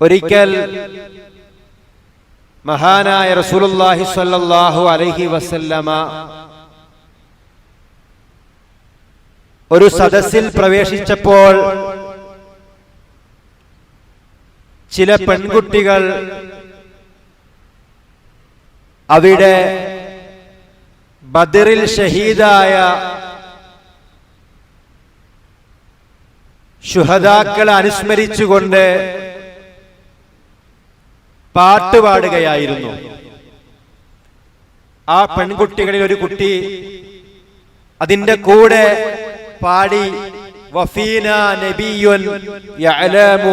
ഒരിക്കൽ മഹാനായ റസൂലുള്ളാഹി സ്വല്ലല്ലാഹു അലൈഹി വസല്ലമ ഒരു സദസ്സിൽ പ്രവേശിച്ചപ്പോൾ ചില പെൺകുട്ടികൾ അവിടെ ബദറിൽ ഷഹീദായ ശുഹദാക്കളെ അനുസ്മരിച്ചുകൊണ്ട് പാട്ടുപാടുകയായിരുന്നു ആ പെൺകുട്ടികളിൽ ഒരു കുട്ടി അതിന്റെ കൂടെ പാടി നബിയുൻ യഅലമു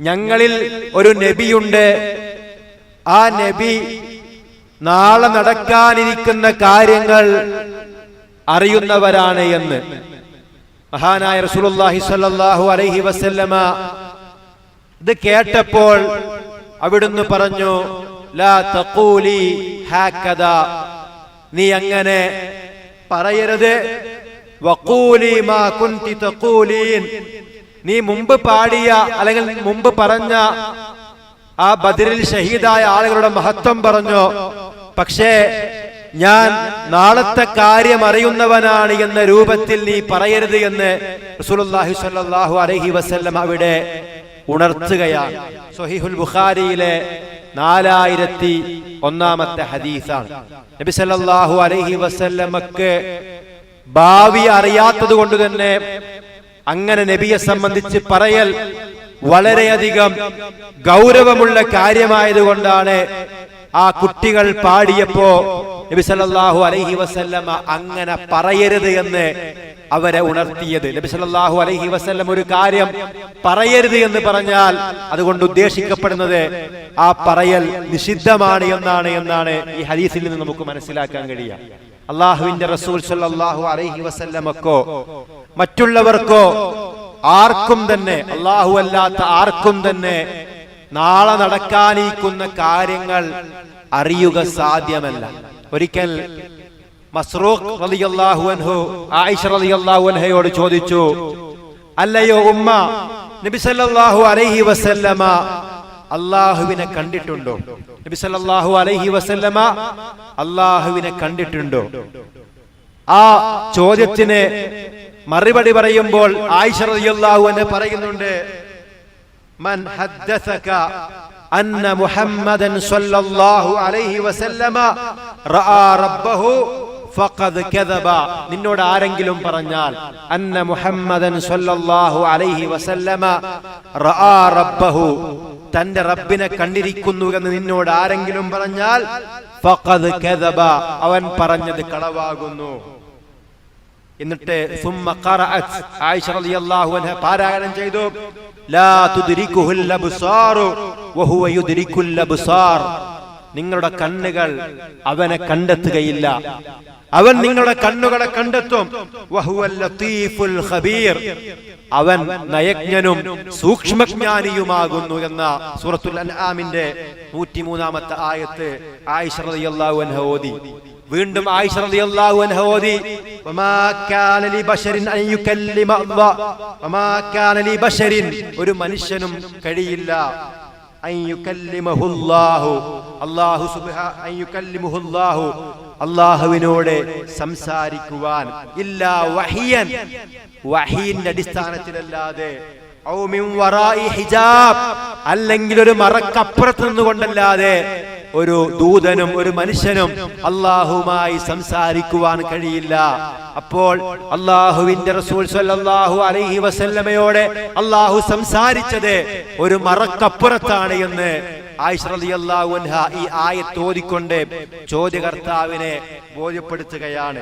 ഞങ്ങളിൽ ഒരു നബിയുണ്ട്. ആ നബി നാളെ നടക്കാനിരിക്കുന്ന കാര്യങ്ങൾ അറിയുന്നവരാണ് എന്ന്. മഹാനായ റസൂലുള്ളാഹി സ്വല്ലല്ലാഹു അലൈഹി വസല്ലമ ഇത് കേട്ടപ്പോൾ അവിടുന്ന് പറഞ്ഞു ലാ ഹാക്കദ. നീ അങ്ങനെ പറയരുത്. വഖൂലി മാ കുന്തി നീ മുമ്പ് പാടിയ അല്ലെങ്കിൽ മുമ്പ് പറഞ്ഞ ആ ബദറിൽ ഷഹീദായ ആളുകളുടെ മഹത്വം പറഞ്ഞു. പക്ഷേ ഞാൻ നാളത്തെ കാര്യം അറിയുന്നവനാണ് എന്ന രൂപത്തിൽ നീ പറയരുത് എന്ന് റസൂലുള്ളാഹി സ്വല്ലല്ലാഹു അലൈഹി വസല്ലം അവിടെ ഉണർത്തുകയാണ് സൊഹിഹുൽ ബുഖാരിയിലെ നാലായിരത്തി ഒന്നാമത്തെ ഹദീസാണ്. നബി സല്ലല്ലാഹു അലൈഹി വസല്ലമക്ക് ഭാവി അറിയാത്തത് കൊണ്ട് തന്നെ അങ്ങനെ നബിയെ സംബന്ധിച്ച് പറയൽ വളരെയധികം ഗൗരവമുള്ള കാര്യമായതുകൊണ്ടാണ് ആ കുട്ടികൾ പാടിയപ്പോ നബി സല്ലല്ലാഹു അലൈഹി വസല്ലമ അങ്ങനെ പറയരുത് എന്ന് അവരെ ഉണർത്തിയത്. നബി സല്ലല്ലാഹു അലൈഹി വസല്ലം ഒരു കാര്യം പറയരുത് എന്ന് പറഞ്ഞാൽ അതുകൊണ്ട് ഉദ്ദേശിക്കപ്പെടുന്നത് ആ പറയൽ നിഷിദ്ധമാണ് എന്നാണ് എന്നാണ് ഈ ഹദീസിൽ നിന്ന് നമുക്ക് മനസ്സിലാക്കാൻ കഴിയുക. അള്ളാഹുവിന്റെ റസൂൽ സല്ലാഹു അലൈഹി വസല്ലമക്കോ മറ്റുള്ളവർക്കോ ആർക്കും തന്നെ അള്ളാഹു അല്ലാത്ത ആർക്കും തന്നെ നാളെ നടക്കാനിരിക്കുന്ന കാര്യങ്ങൾ അറിയുക സാധ്യമല്ല. ഒരിക്കൽ മസ്റൂഖ് റളിയല്ലാഹു അൻഹു ആയിഷ റളിയല്ലാഹു അൻഹയോട് ചോദിച്ചു അല്ലയോ ഉമ്മ നബി സല്ലല്ലാഹു അലൈഹി വസല്ലമ അള്ളാഹുവിനെ കണ്ടിട്ടുണ്ടോ? നബി സല്ലല്ലാഹു അലൈഹി വസല്ലമ അള്ളാഹുവിനെ കണ്ടിട്ടുണ്ടോ? ആ ചോദ്യത്തിന് മറുപടി പറയുമ്പോൾ ആയിഷ റളിയല്ലാഹു അൻഹ പറയുന്നുണ്ട് മൻ ഹദ്ദസക അന്ന മുഹമ്മദൻ സ്വല്ലല്ലാഹു അലൈഹി വസല്ലമ റആ റബ്ബഹു നിന്നോട് ആരെങ്കിലും പറഞ്ഞാൽ അന്ന മുഹമ്മദൻ സല്ലല്ലാഹു അലൈഹി വസല്ലമ റബ്ബഹു. തന്റെ റബ്ബിനെ കണ്ടിരിക്കുന്നു എന്ന് നിന്നോട് ആരെങ്കിലും പറഞ്ഞാൽ ഫഖദ് കദബ. അവൻ പറഞ്ഞത് കളവാകുന്നു. എന്നിട്ട് ആയിഷ റളിയല്ലാഹു പാരായണം ചെയ്തു. ലാ അബ്സാർ. നിങ്ങളുടെ കണ്ണുകൾ അവനെ കണ്ടെത്തുകയില്ല. അവൻ നിങ്ങളുടെ കണ്ണുകളെ കണ്ടെത്തും. അവൻ നയജ്ഞനും സൂക്ഷ്മജ്ഞാനിയുമാകുന്നു എന്ന സൂറത്തുൽ അൻആമിന്റെ നൂറ്റിമൂന്നാമത്തെ ആയത്ത് ആയിഷ റളിയല്ലാഹു അൻഹ ഓതി. വീണ്ടും ആയിഷ റളിയല്ലാഹു അൻഹ ഓതി. വമാ കാന ലി ബശരിൻ അൻ യുകല്ലിമ അല്ലാഹ്. വമാ കാന ലി ബശരിൻ ഒരു മനുഷ്യനും കഴിയില്ല. അല്ലാഹുവിനോട് സംസാരിക്കുവാൻ. ഇല്ല വഹിയൻ വഹീന്റെ അടിസ്ഥാനത്തിലല്ലാതെ അല്ലെങ്കിൽ ഒരു മറക്കപ്പുറത്ത് നിന്നുകൊണ്ടല്ലാതെ ഒരു ദൂതനും ഒരു മനുഷ്യനും അള്ളാഹുമായി സംസാരിക്കുവാൻ കഴിയില്ല. അപ്പോൾ അള്ളാഹുവിന്റെ റസൂൽ സല്ലല്ലാഹു അലൈഹി വസല്ലമയോടെ അള്ളാഹു സംസാരിച്ചത് ഒരു മറക്കപ്പുറത്താണ് എന്ന്. ആയിഷ റളിയല്ലാഹു അൻഹ ഈ ആയത്ത് ഓതിക്കൊണ്ട് ചോദ്യകർത്താവിനെ ബോധ്യപ്പെടുത്തുകയാണ്.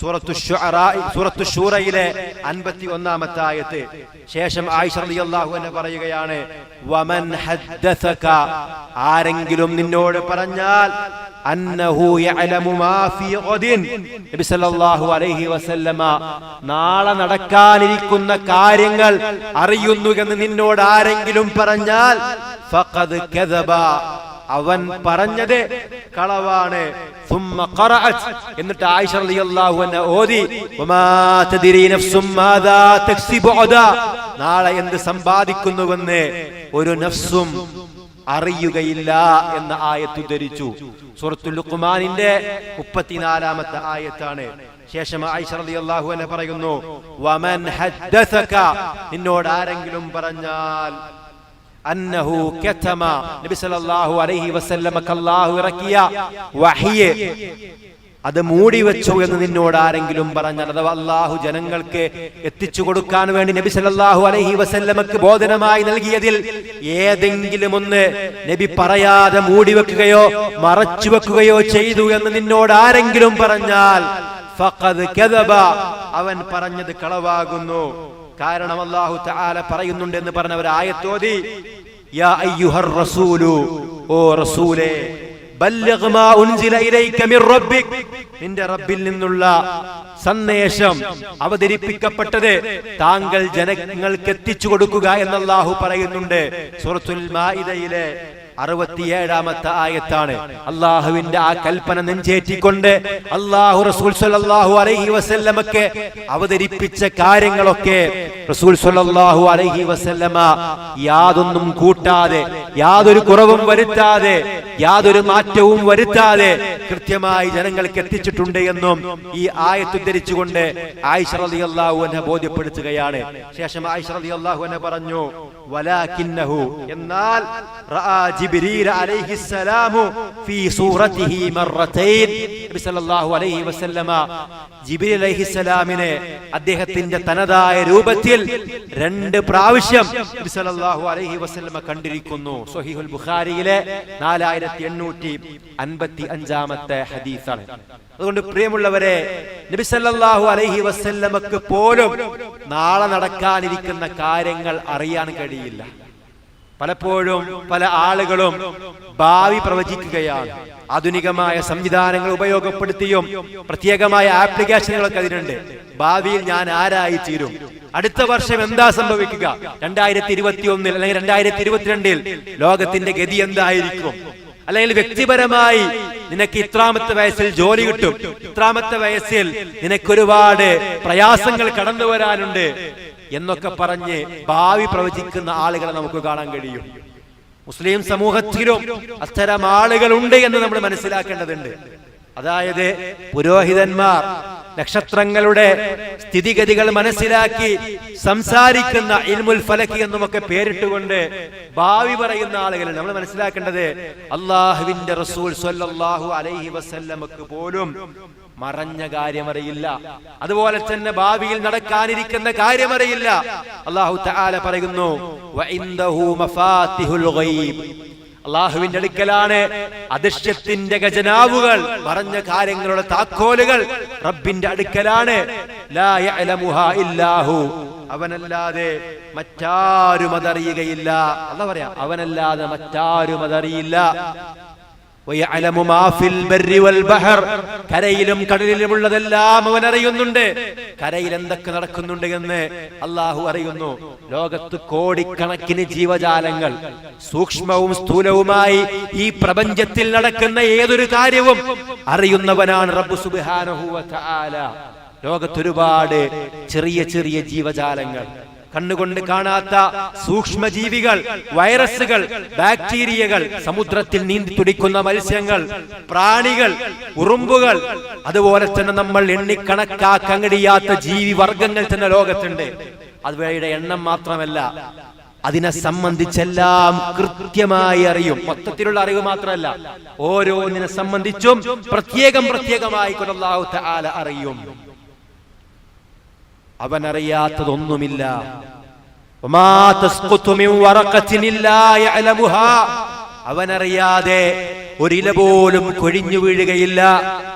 സൂറത്തു സൂറത്തു ഷൂറയിലെ അൻപത്തി ഒന്നാമത്തെ ആയത്ത്. ശേഷം ആയിഷ റളിയല്ലാഹു അൻഹ പറയുകയാണ് വമൻ ഹദ്ദസക ആരെങ്കിലും നിന്നോട് പറഞ്ഞാൽ അന്നഹു യഅലമു മാ ഫീ ഗദിൻ നബി സല്ലല്ലാഹു അലൈഹി വസല്ലമ നാളെ നടക്കാനിരിക്കുന്ന കാര്യങ്ങൾ അറിയുന്നു എന്ന് നിന്നോട് ആരെങ്കിലും പറഞ്ഞാൽ ഫഖദ് കദബ കദബ അവൻ പറഞ്ഞത് കളവാണ്. എന്നിട്ട് ആയിഷ റളിയല്ലാഹു അൻഹ ഓതി വമാ തദരി നഫ്സും മാദാ തക്സിബു നാളെ എന്ത് സമ്പാദിക്കുന്നുവെന്ന് ഒരു നഫ്സും അറിയുകയില്ല എന്ന ആയത്ത് ധരിച്ചു സുഹൃത്തുൽ ലുഖ്മാനിന്റെ മുപ്പത്തിനാലാമത്തെ ആയത്താണ്. ശേഷം ആയിഷ റളിയല്ലാഹു അൻഹ പറയുന്നു വമൻ ഹദ്ദസക. നിന്നോട് ആരെങ്കിലും പറഞ്ഞാൽ അന്നഹു കതമ നബി സല്ലല്ലാഹു അലൈഹി വസല്ലമക്ക് അല്ലാഹു ഇറക്കിയ വഹിയെ. അത് മൂടി വെച്ചു എന്ന് നിന്നോട് ആരെങ്കിലും പറഞ്ഞാൽ അഥവാ അള്ളാഹു ജനങ്ങൾക്ക് എത്തിച്ചു കൊടുക്കാൻ വേണ്ടി നബി സല്ലല്ലാഹു അലൈഹി വസല്ലമക്ക് ബോധനമായി നൽകിയതിൽ ഏതെങ്കിലും ഒന്ന് നബി പറയാതെ മൂടി വെക്കുകയോ മറച്ചു വെക്കുകയോ ചെയ്തു എന്ന് നിന്നോട് ആരെങ്കിലും പറഞ്ഞാൽ അവൻ പറഞ്ഞത് കളവാകുന്നു. കാരണം അള്ളാഹു തആല പറയുന്നുണ്ട് എന്ന് പറഞ്ഞ ഒരു ആയത്തോതി യാ അയ്യുഹർ റസൂലു ഓ റസൂലേ നിന്റെ റബ്ബിൽ നിന്നുള്ള സന്ദേശം അവതരിപ്പിക്കപ്പെട്ടത് താങ്കൾ ജനങ്ങൾക്ക് എത്തിച്ചു കൊടുക്കുക എന്ന് അല്ലാഹു പറയുന്നുണ്ട്. സൂറത്തുൽ മാഇദയിലെ അറുപത്തിയേഴാമത്തെ ആയത്താണ്. അള്ളാഹുവിന്റെ ആ കൽപ്പന നെഞ്ചേറ്റിക്കൊണ്ട് അള്ളാഹു റസൂൽ സല്ലല്ലാഹു അലൈഹി വസല്ലമക്ക് അവതരിപ്പിച്ച കാര്യങ്ങളൊക്കെ റസൂൽ സല്ലല്ലാഹു അലൈഹി വസല്ലമ യാതൊന്നും കൂട്ടാതെ യാതൊരു കുറവും വരുത്താതെ യാതൊരു മാറ്റവും വരുത്താതെ കൃത്യമായി ജനങ്ങൾക്ക് എത്തിച്ചിട്ടുണ്ട് എന്നും ഈ ആയത്ത് ഉദ്ധരിച്ചുകൊണ്ട് ആയിഷ റളിയല്ലാഹു അൻഹ ബോധ്യപ്പെടുത്തുകയാണ്. ശേഷം ആയിഷ റളിയല്ലാഹു അൻഹ പറഞ്ഞു വലാകിന്നഹു എന്നാൽ ജിബ്രീൽ ഫീ അലൈഹി വസല്ലമ ജിബ്രീൽ അലൈഹിസ്സലാമിനെ അദ്ദേഹത്തിന്റെ തനതായ രൂപത്തിൽ രണ്ട് പ്രാവശ്യം അലൈഹി വസല്ലമ കണ്ടിരിക്കുന്നു. സ്വഹീഹുൽ ബുഖാരിയിലെ നാലായിരത്തി എണ്ണൂറ്റി അൻപത്തി അഞ്ചാമത്തെ ഹദീസാണ്. അതുകൊണ്ട് പ്രിയമുള്ളവരെ നബി സല്ലല്ലാഹു അലൈഹി വസല്ലമക്ക് പോലും നാളെ നടക്കാനിരിക്കുന്ന കാര്യങ്ങൾ അറിയാൻ കഴിയില്ല. പലപ്പോഴും പല ആളുകളും ഭാവി പ്രവചിക്കുകയാണ്. ആധുനികമായ സംവിധാനങ്ങൾ ഉപയോഗപ്പെടുത്തിയും പ്രത്യേകമായ ആപ്ലിക്കേഷനുകളൊക്കെ അതിനുണ്ട്. ഭാവിയിൽ ഞാൻ ആരായി തീരും? അടുത്ത വർഷം എന്താ സംഭവിക്കുക? രണ്ടായിരത്തി ഇരുപത്തി ഒന്നിൽ അല്ലെങ്കിൽ രണ്ടായിരത്തി ഇരുപത്തിരണ്ടിൽ ലോകത്തിന്റെ ഗതി എന്തായിരിക്കും? അല്ലെങ്കിൽ വ്യക്തിപരമായി നിനക്ക് ഇത്രാമത്തെ വയസ്സിൽ ജോലി കിട്ടും. ഇത്രാമത്തെ വയസ്സിൽ നിനക്ക് ഒരുപാട് പ്രയാസങ്ങൾ കടന്നു വരാനുണ്ട് എന്നൊക്കെ പറഞ്ഞ് ഭാവി പ്രവചിക്കുന്ന ആളുകളെ നമുക്ക് കാണാൻ കഴിയും. മുസ്ലിം സമൂഹത്തിലും അത്തരം ആളുകളുണ്ട് എന്ന് നമ്മൾ മനസ്സിലാക്കേണ്ടതുണ്ട്. അതായത് പുരോഹിതന്മാർ നക്ഷത്രങ്ങളുടെ സ്ഥിതിഗതികൾ മനസ്സിലാക്കി സംസാരിക്കുന്ന ഇൽമുൽ ഫലക്കി എന്നുമൊക്കെ പേരിട്ടുകൊണ്ട് ഭാവി പറയുന്ന ആളുകൾ നമ്മൾ മനസ്സിലാക്കേണ്ടത് അള്ളാഹുവിന്റെ റസൂൽ അലൈഹി വസല്ലമക്ക് പോലും മറഞ്ഞ കാര്യമറിയില്ല. അതുപോലെ തന്നെ ഭാവിയിൽ നടക്കാനിരിക്കുന്ന കാര്യമറിയില്ല. അള്ളാഹു തആല പറയുന്നു അള്ളാഹുവിന്റെ അടുക്കലാണ് അദൃശ്യത്തിന്റെ ഖജനാവുകൾ പറഞ്ഞ കാര്യങ്ങളുടെ താക്കോലുകൾ. റബ്ബിന്റെ അടുക്കലാണ് അവനല്ലാതെ മറ്റാരും അതറിയുകയില്ല. അല്ല പറയാ അവനല്ലാതെ മറ്റാരും അതറിയില്ല. കരയിലും കടലിലുമുള്ളതെല്ലാം അവൻ അറിയുന്നുണ്ട്. കരയിൽ എന്തൊക്കെ നടക്കുന്നുണ്ട് എന്ന് അള്ളാഹു അറിയുന്നു. ലോകത്ത് കോടിക്കണക്കിന് ജീവജാലങ്ങൾ സൂക്ഷ്മവും സ്ഥൂലവുമായി ഈ പ്രപഞ്ചത്തിൽ നടക്കുന്ന ഏതൊരു കാര്യവും അറിയുന്നവനാണ് റബ്ബു തആല. ലോകത്തൊരുപാട് ചെറിയ ചെറിയ ജീവജാലങ്ങൾ. കണ്ണുകൊണ്ട് കാണാത്ത സൂക്ഷ്മജീവികൾ വൈറസുകൾ ബാക്ടീരിയകൾ സമുദ്രത്തിൽ നീന്തി തുടിക്കുന്ന മത്സ്യങ്ങൾ പ്രാണികൾ ഉറുമ്പുകൾ അതുപോലെ തന്നെ നമ്മൾ എണ്ണിക്കണക്കാക്കങ്ങടിയാത്ത ജീവി വർഗങ്ങൾ തന്നെ ലോകത്തുണ്ട്. അവയുടെ എണ്ണം മാത്രമല്ല അതിനെ സംബന്ധിച്ചെല്ലാം കൃത്യമായി അറിയും. മൊത്തത്തിലുള്ള അറിവ് മാത്രമല്ല ഓരോന്നിനെ സംബന്ധിച്ചും പ്രത്യേകം പ്രത്യേകമായി കൊണ്ടുള്ള ആല അറിയും. അവനറിയാത്തതൊന്നുമില്ല. അവനറിയാതെ ഒരില പോലും കൊഴിഞ്ഞു വീഴുകയില്ല.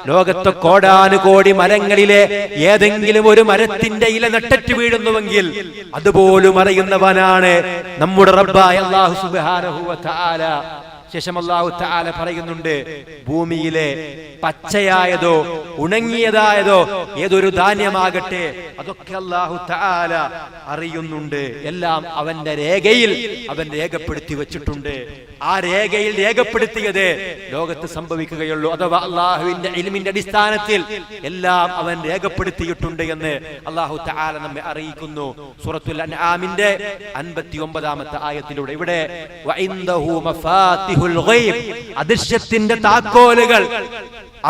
ലോകത്തെ കോടാനുകോടി മരങ്ങളിലെ ഏതെങ്കിലും ഒരു മരത്തിന്റെ ഇല നട്ടറ്റ് വീഴുന്നുവെങ്കിൽ അതുപോലും അറിയുന്നവനാണ് നമ്മുടെ റബ്ബായ അള്ളാഹു സുബ്ഹാനഹു വ തആല. ശേഷം അള്ളാഹു തആല പറയുന്നുണ്ട് ഭൂമിയിലെ പച്ചയായതോ ഉണങ്ങിയതായതോ ഏതൊരു ധാന്യമാകട്ടെ അതൊക്കെ അള്ളാഹു തആല അറിയുന്നുണ്ട്. എല്ലാം അവന്റെ രേഖയിൽ അവൻ രേഖപ്പെടുത്തി വെച്ചിട്ടുണ്ട്. ആ രേഖയിൽ രേഖപ്പെടുത്തിയത് ലോകത്ത് സംഭവിക്കുകയുള്ളൂ. അഥവാ അള്ളാഹുവിന്റെ ഇലിമിന്റെ അടിസ്ഥാനത്തിൽ എല്ലാം അവൻ രേഖപ്പെടുത്തിയിട്ടുണ്ട് എന്ന് അള്ളാഹു തആല നമ്മെ അറിയിക്കുന്നു. സൂറത്തുൽ അൻആമിന്റെ അൻപത്തി ഒമ്പതാമത്തെ ആയത്തിലൂടെ. ഇവിടെ അദൃശ്യത്തിന്റെ താക്കോലുകൾ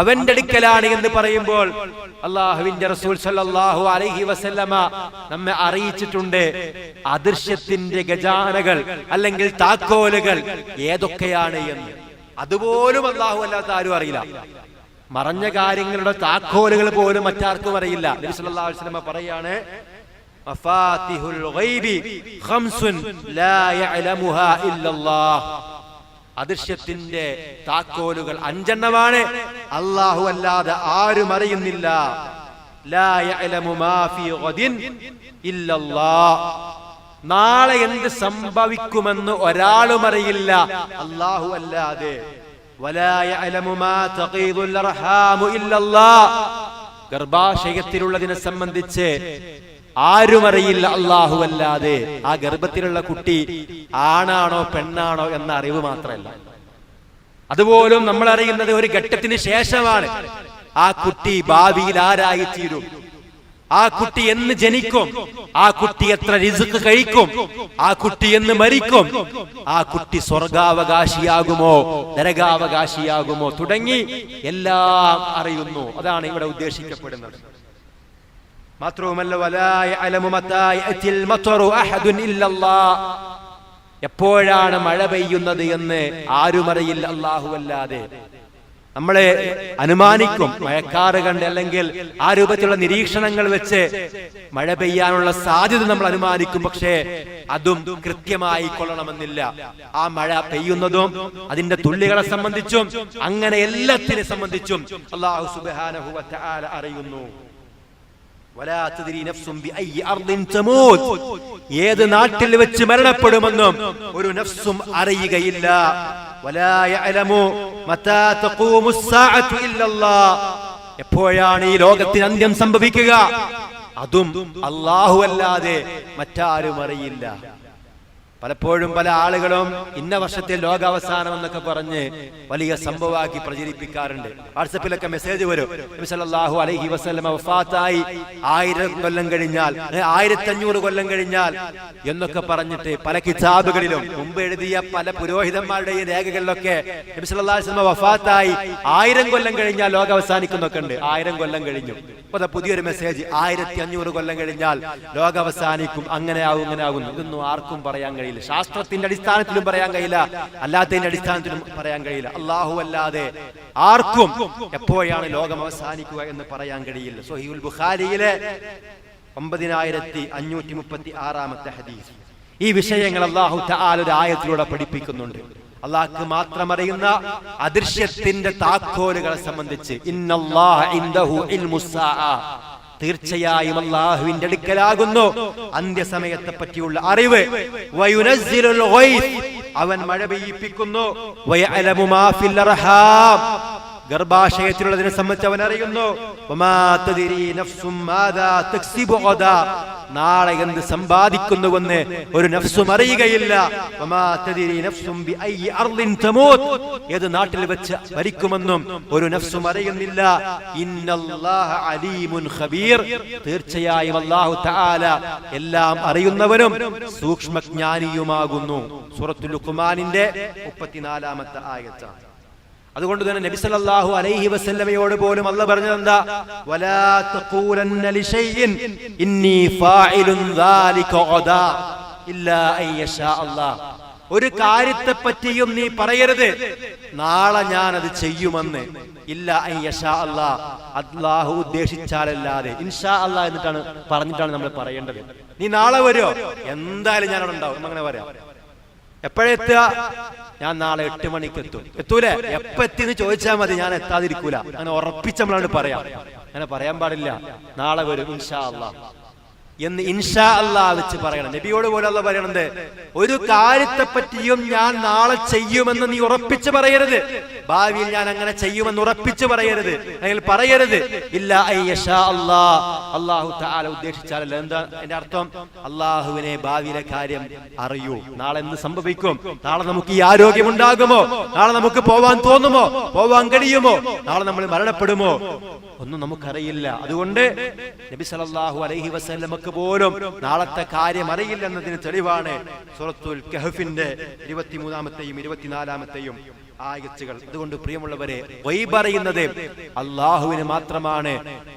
അവന്റെ അടുക്കലാണ് എന്ന് പറയുമ്പോൾ അള്ളാഹുവിന്റെ റസൂൽ സല്ലല്ലാഹു അലൈഹി വസല്ലമ നമ്മെ അറിയിച്ചിട്ടുണ്ട്. അദൃശ്യത്തിന്റെ ഖജാനകൾ അല്ലെങ്കിൽ താക്കോലുകൾ ഏതൊക്കെയാണ് എന്ന്. അതുപോലും അള്ളാഹു അല്ലാത്ത ആരും അറിയില്ല. മറഞ്ഞ കാര്യങ്ങളുടെ താക്കോലുകൾ പോലും മറ്റാർക്കും അറിയില്ല. നബി സല്ലല്ലാഹു അലൈഹി വസല്ലം പറയാണ് മഫാത്തിഹുൽ ഗൈബി ഖംസുൻ ലാ യഅലമുഹാ ഇല്ലല്ലാഹ്. അദൃശ്യത്തിന്റെ താക്കോലുകൾ അഞ്ചെണ്ണമാണ്. അള്ളാഹു അല്ലാതെ ആരും അറിയുന്നില്ല. ലാ യഅലമു മാ ഫീ ഗദിൻ ഇല്ലല്ലാഹ്. നാളെ എന്ത് സംഭവിക്കുമെന്ന് ഒരാളും അറിയില്ല. അള്ളാഹു അല്ലാതെ. ഗർഭാശയത്തിലുള്ളതിനെ സംബന്ധിച്ച് ആരും അറിയില്ല അള്ളാഹു അല്ലാതെ. ആ ഗർഭത്തിലുള്ള കുട്ടി ആണാണോ പെണ്ണാണോ എന്ന അറിവ് മാത്രമല്ല. അതുപോലും നമ്മൾ അറിയുന്നത് ഒരു ഘട്ടത്തിന് ശേഷമാണ്. ആ കുട്ടി ഭാവിയിൽ ആരായി തീരും ആ കുട്ടി എന്ന് ജനിക്കും. ആ കുട്ടി എത്ര റിസുക്ക് കഴിക്കും. ആ കുട്ടി എന്ന് മരിക്കും. ആ കുട്ടി സ്വർഗാവകാശിയാകുമോ? നരകാവകാശിയാകുമോ? തുടങ്ങി എല്ലാം അറിയുന്നു. അതാണ് ഇവിടെ ഉദ്ദേശിക്കപ്പെടുന്നത്. മാത്രവുമല്ല എപ്പോഴാണ് മഴ പെയ്യുന്നത് എന്ന് ആരുമറിയില്ല. അല്ലാഹു അല്ലാതെ നമ്മളെ അനുമാനിക്കും. മഴക്കാറ് കണ്ട് അല്ലെങ്കിൽ ആ രൂപത്തിലുള്ള നിരീക്ഷണങ്ങൾ വെച്ച് മഴ പെയ്യാനുള്ള സാധ്യത നമ്മൾ അനുമാനിക്കും. പക്ഷേ അതും കൃത്യമായി കൊള്ളണമെന്നില്ല. ആ മഴ പെയ്യുന്നതും അതിന്റെ തുള്ളികളെ സംബന്ധിച്ചും അങ്ങനെ എല്ലാത്തിനെ സംബന്ധിച്ചും അള്ളാഹു തആല അറിയുന്നു. ഏത് നാട്ടിൽ വെച്ച് മരണപ്പെടുമെന്നും ഒരു നഫ്സും അറിയുകയില്ല. വലാ متى മതാ الساعة إلا الله എപ്പോഴാണ് ഈ ലോകത്തിന് അന്ത്യം സംഭവിക്കുക? അതും അല്ലാഹു അല്ലാതെ മറ്റാരും അറിയില്ല. പലപ്പോഴും പല ആളുകളും ഇന്ന വർഷത്തെ ലോകാവസാനം എന്നൊക്കെ പറഞ്ഞ് വലിയ സംഭവമാക്കി പ്രചരിപ്പിക്കാറുണ്ട്. വാട്സപ്പിലൊക്കെ മെസ്സേജ് വരും. സല്ലല്ലാഹു അലൈഹി വസല്ലമ വഫാത്തായി. ആയിരം കൊല്ലം കഴിഞ്ഞാൽ ആയിരത്തി അഞ്ഞൂറ് കൊല്ലം കഴിഞ്ഞാൽ എന്നൊക്കെ പറഞ്ഞിട്ട് പല കിതാബുകളിലും മുമ്പ് എഴുതിയ പല പുരോഹിതന്മാരുടെയും രേഖകളിലൊക്കെ നബി സല്ലല്ലാഹു അലൈഹി വസല്ലമ വഫാത്തായി. ആയിരം കൊല്ലം കഴിഞ്ഞാൽ ലോകം അവസാനിക്കുന്നൊക്കെ ഉണ്ട്. ആയിരം കൊല്ലം കഴിഞ്ഞു. പുതിയൊരു മെസ്സേജ്. ആയിരത്തി അഞ്ഞൂറ് കൊല്ലം കഴിഞ്ഞാൽ ലോകം അവസാനിക്കും അങ്ങനെ ആവും ഇങ്ങനെ ആവും. ഇതൊന്നും ആർക്കും പറയാൻ കഴിയില്ല. ശാസ്ത്രത്തിന്റെ അടിസ്ഥാനത്തിലും പറയാൻ കഴിയില്ല. അല്ലാത്തതിന്റെ അടിസ്ഥാനത്തിലും പറയാൻ കഴിയില്ല. അള്ളാഹു അല്ലാതെ ആർക്കും എപ്പോഴാണ് ലോകം അവസാനിക്കുക എന്ന് പറയാൻ കഴിയില്ല. സൊഹീൽ ബുഖാരിയിലെ ഒമ്പതിനായിരത്തി അഞ്ഞൂറ്റി മുപ്പത്തി ആറാമത്തെ ഹദീസ്. ഈ വിഷയങ്ങൾ അള്ളാഹു ഒരു ആയത്തിലൂടെ പഠിപ്പിക്കുന്നുണ്ട്. അള്ളാഹ്ക്ക് മാത്രം അറിയുന്ന അദൃശ്യത്തിന്റെ താക്കോലുകളെ സംബന്ധിച്ച് ഇന്നല്ലാഹ തീർച്ചയായും അള്ളാഹുവിന്റെ അടുക്കലാകുന്നു. അന്ത്യസമയത്തെ പറ്റിയുള്ള അറിവ് അവൻ മഴ പെയ്യിപ്പിക്കുന്നു. ഗർഭാശയത്തിലുള്ളതിനെ സംബന്ധിച്ച് അവൻ അറിയുന്നു. നാളെ എന്ത് സമ്പാദിക്കുന്നുവെന്ന് ഒരു നഫ്സും അറിയുകയില്ല. ഏത് നാട്ടിൽ വെച്ച് മരിക്കുമെന്നും ഒരു നഫ്സും അറിയുന്നില്ല. തീർച്ചയായും അള്ളാഹു തആല എല്ലാം അറിയുന്നവനും സൂക്ഷ്മജ്ഞാനിയുമാകുന്നു. സൂറത്തുൽ ലുഖ്മാനിന്റെ 34ാമത്തെ ആയത്താണ് അതുകൊണ്ട് തന്നെ നബി സല്ലല്ലാഹു അലൈഹി വസല്ലമയോട് പോലും അല്ല പറഞ്ഞത് എന്താ വലാ തഖൂലന്ന ലിശൈഇൻ ഇന്നി ഫാഇലുൻ ദാലിക ഗദാ ഇല്ലാ അയ്യശാ യശാ അല്ലാഹ് ഒരു കാര്യത്തെ പറ്റിയും നീ പറയരുത്. നാളെ ഞാൻ അത് ചെയ്യുമെന്ന്. ഇല്ല അയ്യശാ യശാ അല്ലാഹ് അല്ലാഹു ഉദ്ദേശിച്ചാലല്ലാതെ. ഇൻഷാ അല്ലാഹ് എന്നിട്ടാണ് പറഞ്ഞിട്ടാണ് നമ്മൾ പറയേണ്ടത്. നീ നാളെ വരുമോ എന്തായാലും ഞാൻ അവിടെ ഉണ്ടാവും. അങ്ങനെ പറയാം. എപ്പോഴെത്തുക? ഞാൻ നാളെ എട്ട് മണിക്ക് എത്തും. എത്തൂലേ? എപ്പ എത്തിന്ന് ചോദിച്ചാൽ മതി ഞാൻ എത്താതിരിക്കൂല. അങ്ങനെ ഉറപ്പിച്ച് നമ്മളോട് പറയാം. അങ്ങനെ പറയാൻ പാടില്ല. നാളെ വരും ഇൻഷാ അല്ലാ എന്ന് ഇൻഷാ അല്ലാ വെച്ച് പറയണം. നബിയോട് പോലെ അല്ല പറയണത് ഒരു കാര്യത്തെ പറ്റിയും ഞാൻ നാളെ ചെയ്യുമെന്ന് നീ ഉറപ്പിച്ച് പറയരുത്. ഭാവിയിൽ ഞാൻ അങ്ങനെ ചെയ്യുമെന്ന് ഉറപ്പിച്ച് പറയരുത്. അല്ലെങ്കിൽ പറയരുത്. ഇല്ല അള്ളാഹു താല ഉദ്ദേശിച്ചാലല്ല. എന്താ എന്റെ അർത്ഥം? അള്ളാഹുവിനെ ഭാവിയിലെ കാര്യം അറിയൂ. നാളെ എന്ത് സംഭവിക്കും? നാളെ നമുക്ക് ഈ ആരോഗ്യം ഉണ്ടാകുമോ? നാളെ നമുക്ക് പോവാൻ തോന്നുമോ? പോവാൻ കഴിയുമോ? നാളെ നമ്മൾ മരണപ്പെടുമോ? ഒന്നും നമുക്കറിയില്ല. അതുകൊണ്ട് നബി സല്ലല്ലാഹു അലൈഹി വസല്ലമക്ക് പോലും നാളത്തെ കാര്യം അറിയില്ലെന്നതിന് തെളിവാണ് സുറത്തുൽ കഹഫിന്റെ ഇരുപത്തിമൂന്നാമത്തെയും ഇരുപത്തിനാലാമത്തെയും ആയത്തുകൾ. അതുകൊണ്ട് പ്രിയമുള്ളവരെ വൈബറിയുന്നത് അള്ളാഹുവിന് മാത്രമാണ്.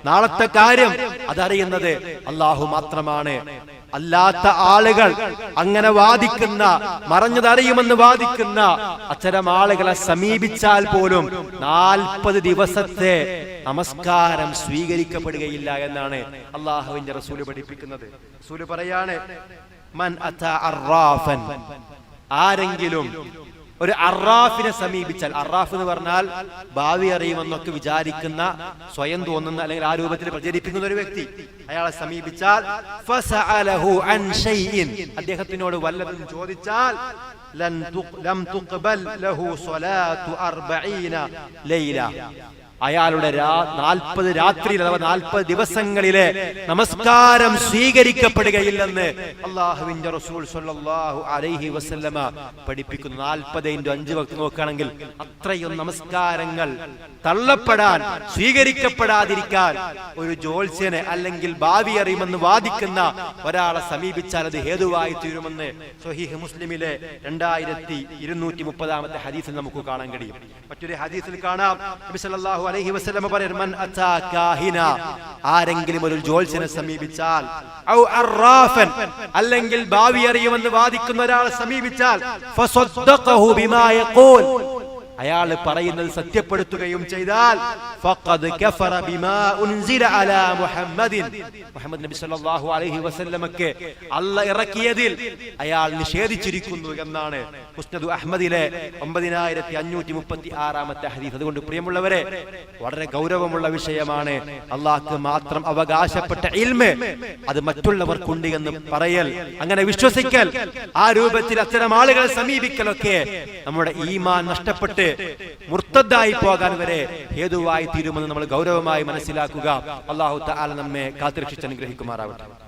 നാളത്തെ കാര്യം അതറിയുന്നത് അള്ളാഹു മാത്രമാണ്. അല്ലാത്ത ആളുകൾ അങ്ങനെ വാദിക്കുന്ന മറഞ്ഞതറിയുമെന്ന് വാദിക്കുന്ന അത്തരം ആളുകളെ സമീപിച്ചാൽ പോലും നാൽപ്പത് ദിവസത്തെ നമസ്കാരം സ്വീകരിക്കപ്പെടുകയില്ല എന്നാണ് അള്ളാഹുവിന്റെ റസൂൽ പഠിപ്പിക്കുന്നത്. റസൂൽ പറയാണ് മൻ അറാഫൻ ആരെങ്കിലും ഒരു അറാഫിനെ സമീപിച്ചാൽ അറാഫ് എന്ന് പറഞ്ഞാൽ ഭാവി അറിയുമെന്നൊക്കെ വിചാരിക്കുന്ന സ്വയം തോന്നുന്ന അല്ലെങ്കിൽ ആ രൂപത്തിൽ പ്രചരിപ്പിക്കുന്ന ഒരു വ്യക്തി. അയാളെ സമീപിച്ചാൽ അദ്ദേഹത്തിനോട് വല്ലതും ചോദിച്ചാൽ ലം തുഖ്ബൽ ലഹു സ്വലാത്തു അർബഈന ലൈല. അയാളുടെ നാൽപ്പത് രാത്രിയിൽ അഥവാ നാൽപ്പത് ദിവസങ്ങളിലെ നമസ്കാരം സ്വീകരിക്കപ്പെടുകയില്ലെന്ന് അള്ളാഹുവിന്റെ റസൂൽ സ്വല്ലല്ലാഹു അലൈഹി വസല്ലമ പഠിപ്പിക്കുന്നു. നാൽപ്പത് ഇന്റു അഞ്ച് വക്ത് നോക്കുകയാണെങ്കിൽ അത്രയും നമസ്കാരങ്ങൾ തള്ളപ്പെടാൻ സ്വീകരിക്കപ്പെടാതിരിക്കാൻ ഒരു ജോത്സ്യനെ അല്ലെങ്കിൽ ഭാവി അറിയുമെന്ന് വാദിക്കുന്ന ഒരാളെ സമീപിച്ചാൽ അത് ഹേതുവായി തീരുമെന്ന് സ്വഹീഹ് മുസ്ലിമിലെ രണ്ടായിരത്തി ഇരുന്നൂറ്റി മുപ്പതാമത്തെ ഹദീസിൽ നമുക്ക് കാണാൻ കഴിയും. മറ്റൊരു ഹദീസിൽ കാണാം. നബി സല്ലല്ലാഹു അലൈഹി വസല്ലമ പറയുന്നു മൻ അതാ കാഹിന ആരെങ്കിലും ഒരു ജോത്സ്യനെ സമീപിച്ചാൽ ഔ അർറാഫൻ അല്ലെങ്കിൽ ഭാവി അറിയുമെന്ന് വാദിക്കുന്ന ഒരാളെ സമീപിച്ചാൽ ഫസദ്ദഖഹു ബിമാ യഖൂൽ അയാൾ പറയുന്നത് സത്യപ്പെടുത്തുകയും ചെയ്താൽ മുഹമ്മദ് നബി സല്ലല്ലാഹു അലൈഹി വസല്ലമക്ക് അല്ല ഇറക്കിയതിൽ അയാൾ നിഷേധിച്ചിരിക്കുന്നു എന്നാണ് മുസ്നദ് അഹ്മദിലെ ഒമ്പതിനായിരത്തി അഞ്ഞൂറ്റി മുപ്പത്തി ആറാമത്തെ ഹദീസ്. അതുകൊണ്ട് പ്രിയമുള്ളവരെ വളരെ ഗൗരവമുള്ള വിഷയമാണ് അള്ളാഹ്ക്ക് മാത്രം അവകാശപ്പെട്ട ഇൽമ്. അത് മറ്റുള്ളവർക്കുണ്ട് എന്ന് പറയൽ അങ്ങനെ വിശ്വസിക്കൽ. ആ രൂപത്തിൽ അത്തരം ആളുകളെ സമീപിക്കലൊക്കെ നമ്മുടെ ഈമാൻ നഷ്ടപ്പെട്ട് മുർത്തദ്ദായി പോകാൻ വരെ ഹേതുവായി തീരുമെന്ന് നമ്മൾ ഗൗരവമായി മനസ്സിലാക്കുക. അള്ളാഹു താല നമ്മെ കാത്തിരക്ഷിച്ച് അനുഗ്രഹിക്കുമാറാവട്ടെ.